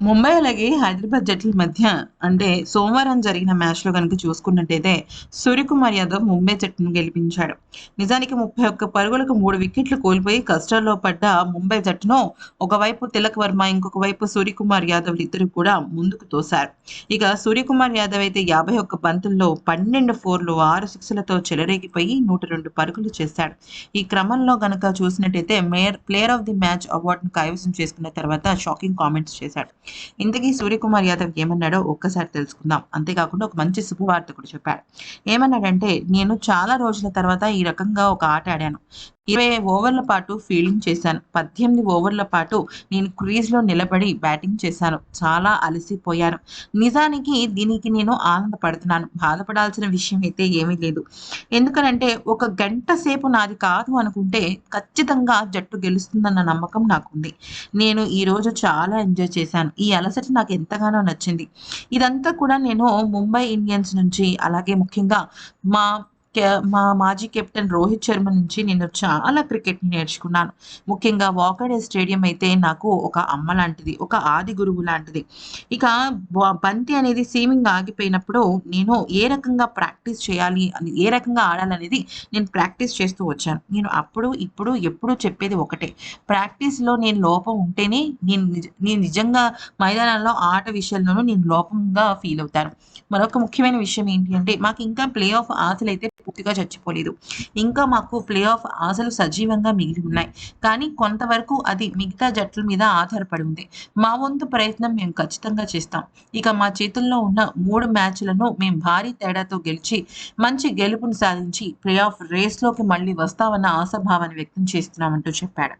ముంబై అలాగే హైదరాబాద్ జట్ల మధ్య అంటే సోమవారం జరిగిన మ్యాచ్లో కనుక చూసుకున్నట్టయితే సూర్యకుమార్ యాదవ్ ముంబై జట్టును గెలిపించాడు. నిజానికి ముప్పై ఒక్క పరుగులకు మూడు వికెట్లు కోల్పోయి కష్టాల్లో పడ్డ ముంబై జట్టును ఒకవైపు తిలక్ వర్మ ఇంకొక వైపు సూర్యకుమార్ యాదవ్ ఇద్దరు కూడా ముందుకు తోశారు. ఇక సూర్యకుమార్ యాదవ్ అయితే యాభై ఒక్క బంతుల్లో పన్నెండు ఫోర్లు ఆరు సిక్స్లతో చెలరేగిపోయి నూట రెండు పరుగులు చేశాడు. ఈ క్రమంలో గనక చూసినట్టయితే Mayer player of the match అవార్డును కైవసం చేసుకున్న తర్వాత షాకింగ్ కామెంట్స్ చేశాడు. ఇంతకీ సూర్యకుమార్ యాదవ్ ఏమన్నాడో ఒక్కసారి తెలుసుకుందాం. అంతేకాకుండా ఒక మంచి శుభవార్త కూడా చెప్పాడు. ఏమన్నాడంటే నేను చాలా రోజుల తర్వాత ఈ రకంగా ఒక ఆట ఆడాను. ఇరవై ఓవర్ల పాటు ఫీల్డింగ్ చేశాను. పద్దెనిమిది ఓవర్ల పాటు నేను క్రీజ్లో నిలబడి బ్యాటింగ్ చేశాను. చాలా అలసిపోయాను. నిజానికి దీనికి నేను ఆనందపడుతున్నాను. బాధపడాల్సిన విషయం అయితే ఏమీ లేదు. ఎందుకనంటే ఒక గంట సేపు నాది కాదు అనుకుంటే ఖచ్చితంగా జట్టు గెలుస్తుందన్న నమ్మకం నాకుంది. నేను ఈరోజు చాలా ఎంజాయ్ చేశాను. ఈ అలసట నాకు ఎంతగానో నచ్చింది. ఇదంతా కూడా నేను ముంబై ఇండియన్స్ నుంచి అలాగే ముఖ్యంగా మా మా మాజీ కెప్టెన్ రోహిత్ శర్మ నుంచి నేను చాలా క్రికెట్ నేర్చుకున్నాను. ముఖ్యంగా వాకడే స్టేడియం అయితే నాకు ఒక అమ్మ లాంటిది ఒక ఆది గురువు లాంటిది. ఇక బంతి అనేది సీమింగ్ ఆగిపోయినప్పుడు నేను ఏ రకంగా ప్రాక్టీస్ చేయాలి ఏ రకంగా ఆడాలనేది నేను ప్రాక్టీస్ చేస్తూ వచ్చాను. నేను అప్పుడు ఇప్పుడు ఎప్పుడు చెప్పేది ఒకటే ప్రాక్టీస్లో నేను లోపం ఉంటేనే నేను నేను నిజంగా మైదానంలో ఆట విషయంలోనూ నేను లోపంగా ఫీల్ అవుతాను. మరొక ముఖ్యమైన విషయం ఏంటి అంటే మాకు ఇంకా ప్లే ఆఫ్ ఆశలు అయితే పూర్తిగా చచ్చిపోలేదు. ఇంకా మాకు ప్లే ఆఫ్ ఆశలు సజీవంగా మిగిలి ఉన్నాయి. కానీ కొంతవరకు అది మిగతా జట్ల మీద ఆధారపడి ఉంది. మా వంతు ప్రయత్నం మేము ఖచ్చితంగా చేస్తాం. ఇక మా చేతుల్లో ఉన్న మూడు మ్యాచ్లను మేము భారీ తేడాతో గెలిచి మంచి గెలుపును సాధించి ప్లే ఆఫ్ రేస్లోకి మళ్ళీ వస్తామన్న ఆశాభావాన్ని వ్యక్తం చేస్తున్నామంటూ చెప్పాడు.